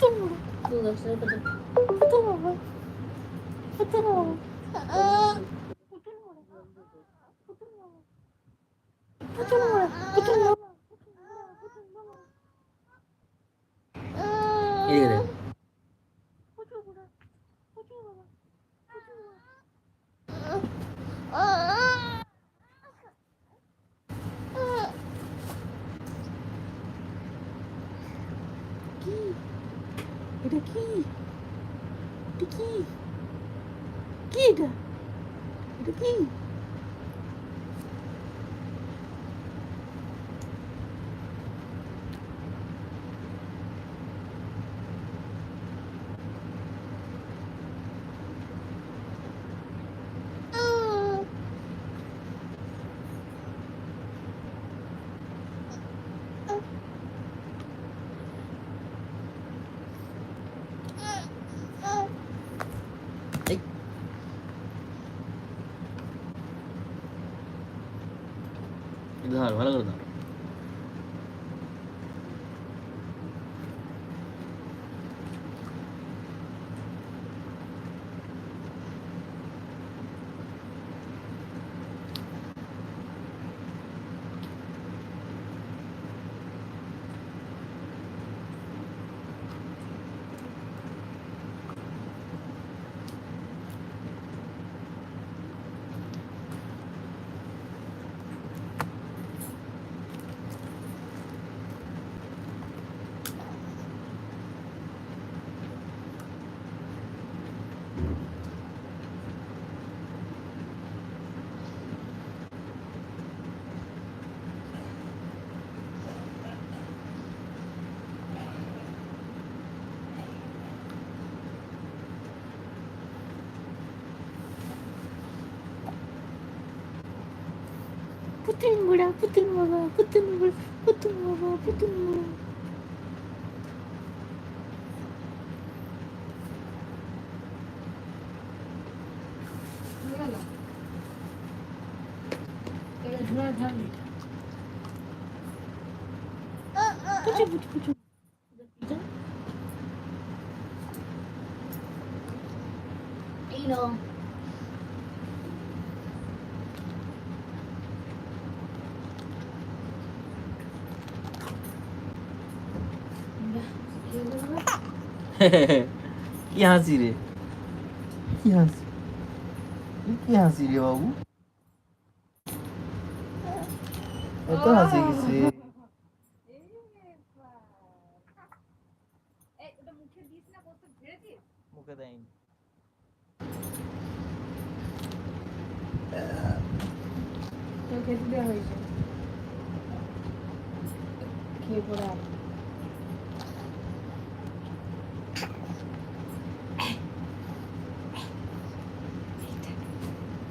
푸둥 누나 진짜 그냥 푸둥 엄마 푸둥 엄마 푸둥 엄마 푸둥 엄마 푸둥 엄마 푸둥 엄마 কি? কি? কি এটা? এটা কি? வளர்க்குறதா 붙은 물아 붙은 물아 붙은 물 붙은 물아 붙은 물아 내가 좋아하는 사람이 붙여 붙여 붙여 কি হাসি রে? কি হাসি? কি হাসি রে বাবু? এত হাসি গেছে মুখে দেয়নি। খেতে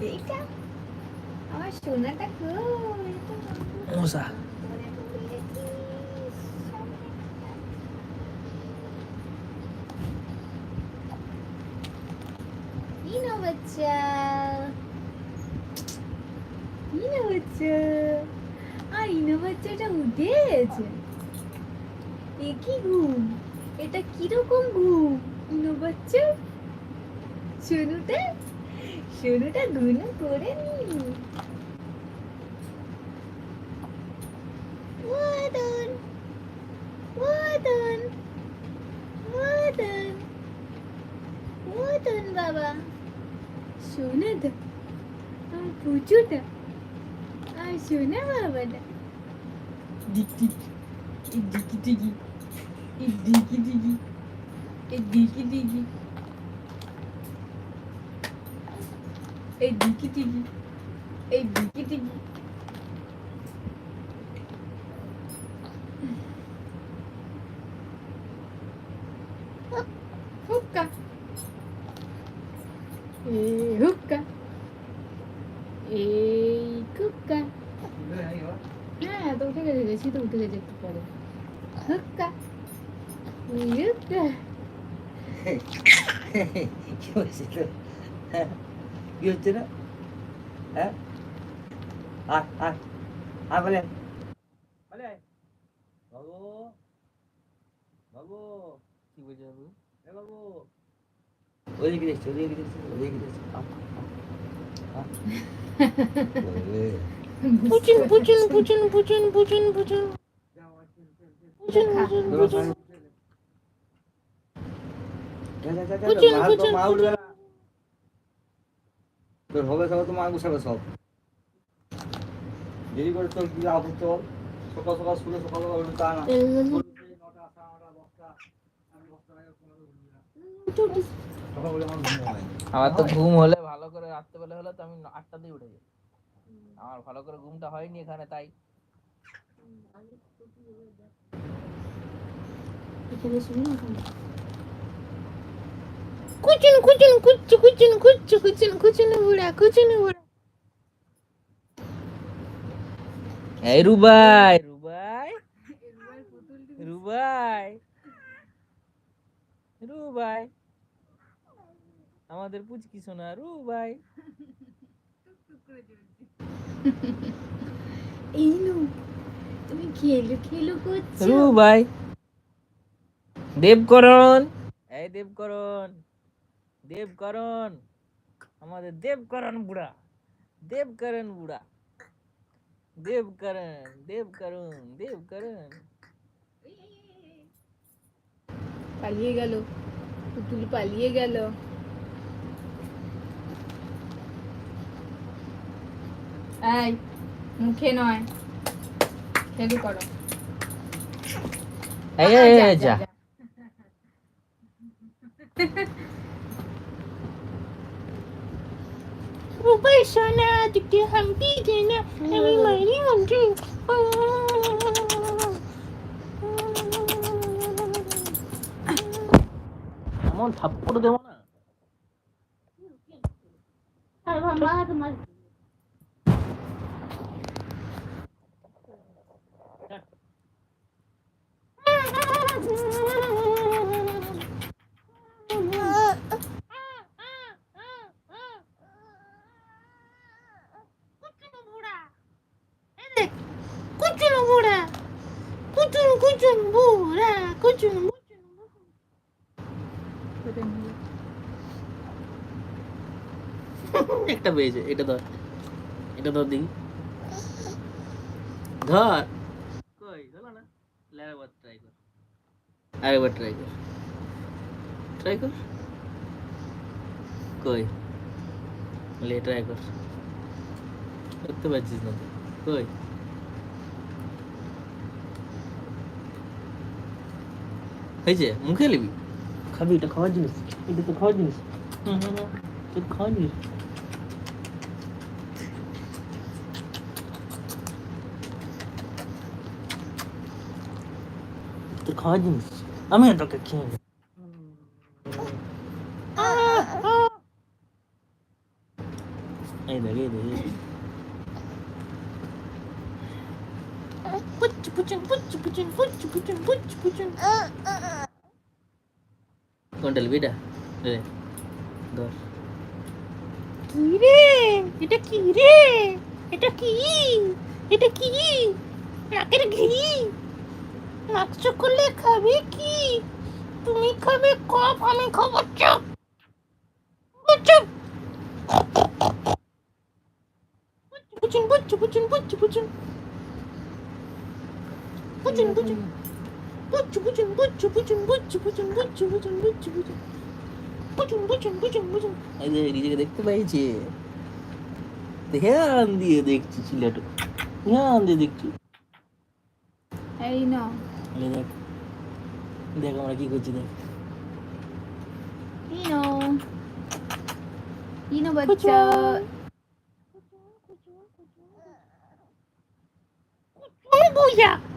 আয়। এইটা আমার সোনাটা কই মশা Nino বাচ্চা ইনো বাচ্চা আর ইনো বাচ্চাটা উঠেছে এ কি ঘুম এটা কিরকম ঘুম ইনো বাচ্চা সোনুটা সোনুটা গুলো করে নি ওয়াদন ওয়াদন ওয়াদন ওয়াদন বাবা সোনাটা আর পুচুটা আর সোনা বাবাটা ডিক ডিক এই ডিকি ডিকি এই ডিকি ডিকি এই ডিকি এই ডিকি ডিকি এই ডিকি ডিকি হুক্কা এই হুক্কা এই কুক্কা হ্যাঁ তো উঠে গেছে গেছি তো উঠে গেছে একটু পরে হুক্কা এই হুক্কা কি হয়েছে Götünü. He? Al al. Al böyle. Böyle. Babu. Babu. Kim hocam bu? Ne babu? Oraya gidersin, oraya gidersin, oraya gidersin. Al. Al. Bucun, bucun, bucun, bucun, bucun, bucun. Bucun, bucun, bucun. Bucun, bucun, bucun. তোর হবে সবাই তো মা গুছাবে সব। দেরি করে তোর কি হচ্ছে বল সকাল সকাল শুনে সকাল সকাল উঠে তা না। নটা সাড়ে নটা দশটা আমি দশটার আগে ঘুমাতে ঘুমিয়ে না। সকাল বলে আমার না। তো ঘুম হলে ভালো করে রাত্রেবেলা হলে তো আমি আটটাতেই উঠে যাই। আমার ভালো করে ঘুমটা হয়নি এখানে তাই। কুচুন কুচুন কুচু কুচুন কুচু কুচুন কুচুন বুড়া কুচুন বুড়া এই রুবাই রুবাই রুবাই রুবাই আমাদের পুচকি সোনা রুবাই এই নো তুমি খেলো খেলো করছ। রুবাই দেবকরণ। এই দেবকরণ। দেবকরণ আমাদের দেবকরণ বুড়া দেবকরণ বুড়া দেবকরণ দেবকরণ দেবকরণ পালিয়ে গেল পুতুল পালিয়ে গেল এই মুখে নয় খেলু করো এই এই, এই, যা وباي صناعتك يا حبيبي انا انا مريض এমন থাপ্পড় দেব না মা তোমার কুচুন বুড়া কুচুন কুচুন একটা পেয়েছে এটা ধর। এটা ধর দেখি ধর। কই? হলো ট্রাই কর। আরেকবার ট্রাই কর। ট্রাই কর। কই? লে ট্রাই কর। করতে পারছিস না তুই। কই হয়েছে মুখে নিবি? খাবি এটা খাওয়ার জিনিস। এটা তো খাওয়ার জিনিস। হুম হুম হুম। খাওয়ার জিনিস। তোর খাওয়ার জিনিস। আমি তোকে খেয়ে নেব। এই দেখ এই দেখ এই দেখ। পুচু পুচুন পুচু পুচুন পুচু পুচুন পুচু পুচুন কোনটা নিবি রে ধর কি রে এটা কি রে এটা কি এটা কি নাকের ঘি নাকচ করলে খাবে কি তুমি খাবে কপ আমি খাব চুপ চুপ পুচুন পুচু পুচুন পুচু পুচুন এই না দেখ দেখ আমরা কি করছি দেখ ইনো ইনো বাচ্চা Oh.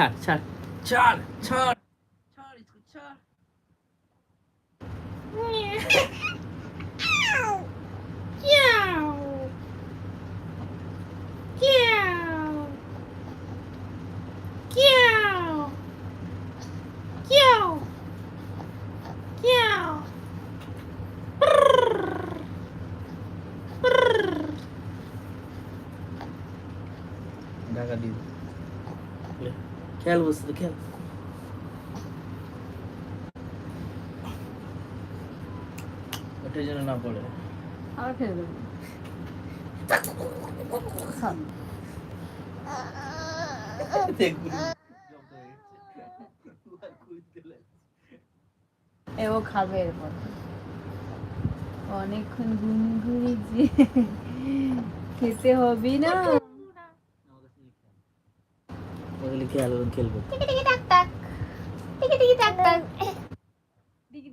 ছাড় ছাড় ছাড় ছাড়। খেয়াল বসতো খেয়াল। না ও খাবে এরপর। অনেকক্ষণ গুনগুনি খেতে হবে না। খেলব? খেলব টিকি টিকি। টাক টাক। টিকি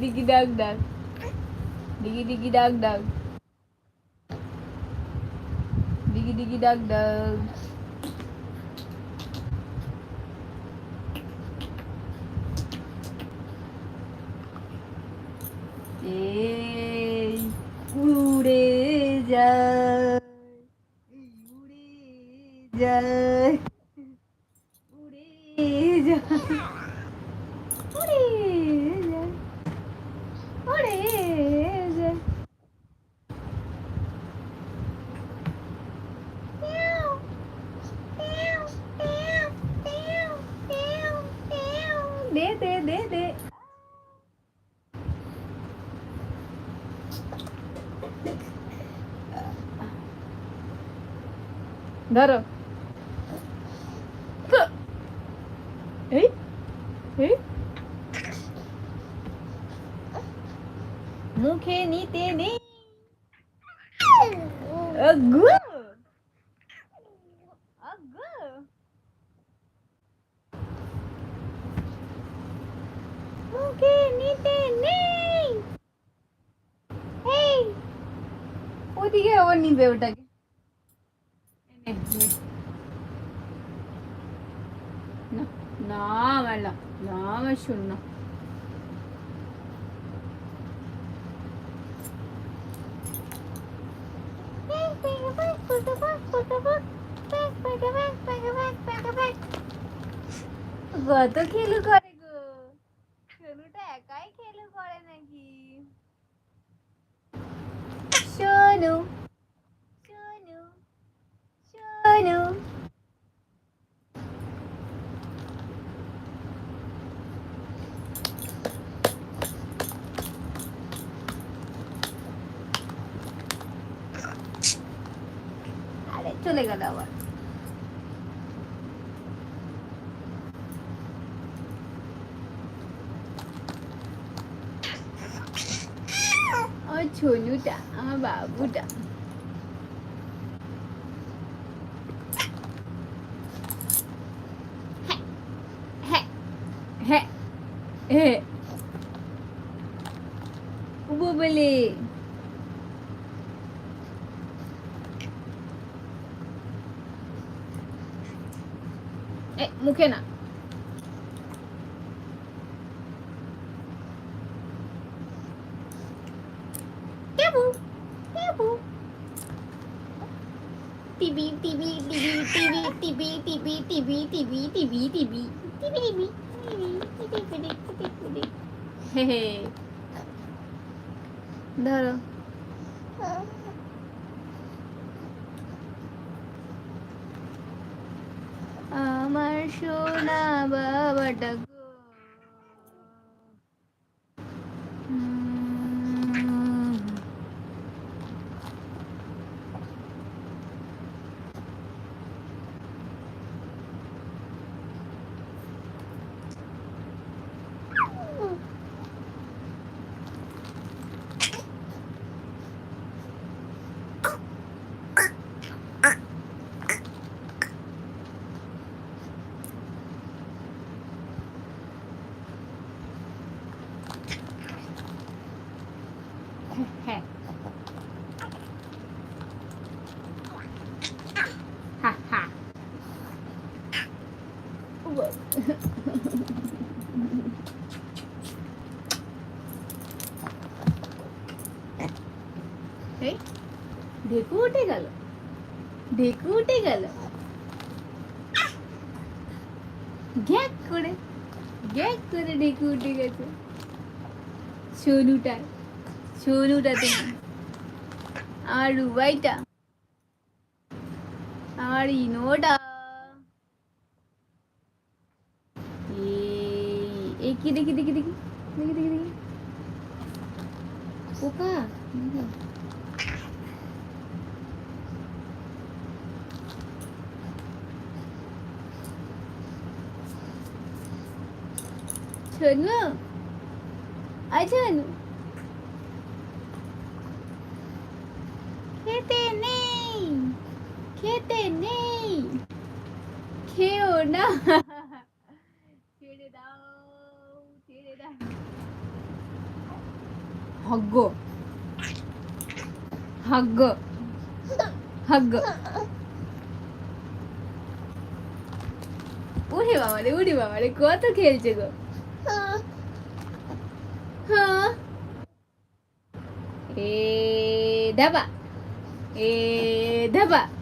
টিকি। টাক টাক। টিকি টিকি। টাক টাক। যায় উড়ে যায় উড়ে যায় धर। मुखे नीते ने। अगु। अगु। मुखे नीते ने। हे उठ गया वो उठा വെള്ളം ആവശ്യമുണ്ടോ কত খেলু করে গো খেলুটা একাই খেলু করে নাকি শোনো sebab budak. Hek. Hek. Hek. Ubu beli. Eh, mungkin nak. হে হে ধরো। আমার সোনা বাবাটা গো উম, হ্যাঁ হা হা এই ঢেকু উঠে গেল। ঢেকু উঠে গেল। গ্যাক করে গ্যাক করে ঢেকু উঠে গেছে। সোনুটা সোনুটা তুমি আর রুবাইটা, আর ইনোটা কি দেখি দেখি দেখি দেখি দেখি দেখি পোকা। ছনু আয় ছনু খেতে নেই খেতে নেই খেও না ছেড়ে দাও ছেড়ে দাও হগ্গ হগ্গ হগ্গ উড়ে বাবারে উড়ে বাবারে কত খেলছে গো Huh? Huh? Eh, dapat? Eh, dapat?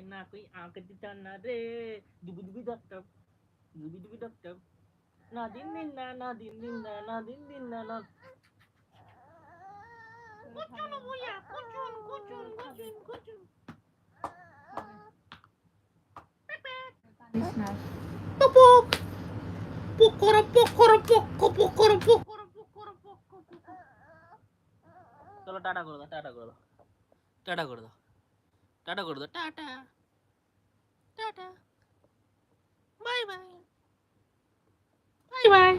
আমাকে না কই আঁকে দিতা না রে ডুবি ডুবি ডাক্তার ডুবি ডুবি ডাক্তার না দিন দিন না না দিন দিন না না দিন দিন না না কুচুন বুয়া কুচুন কুচুন কুচুন কুচুন Popok! Pokoro, pokoro, poko, pokoro, pokoro, pokoro, poko, poko. চলো টাটা করে দাও টাটা করে দাও টাটা করে দাও ടാറ്റ കൊടുത്തു. Tata. Tata. Bye bye. Bye bye.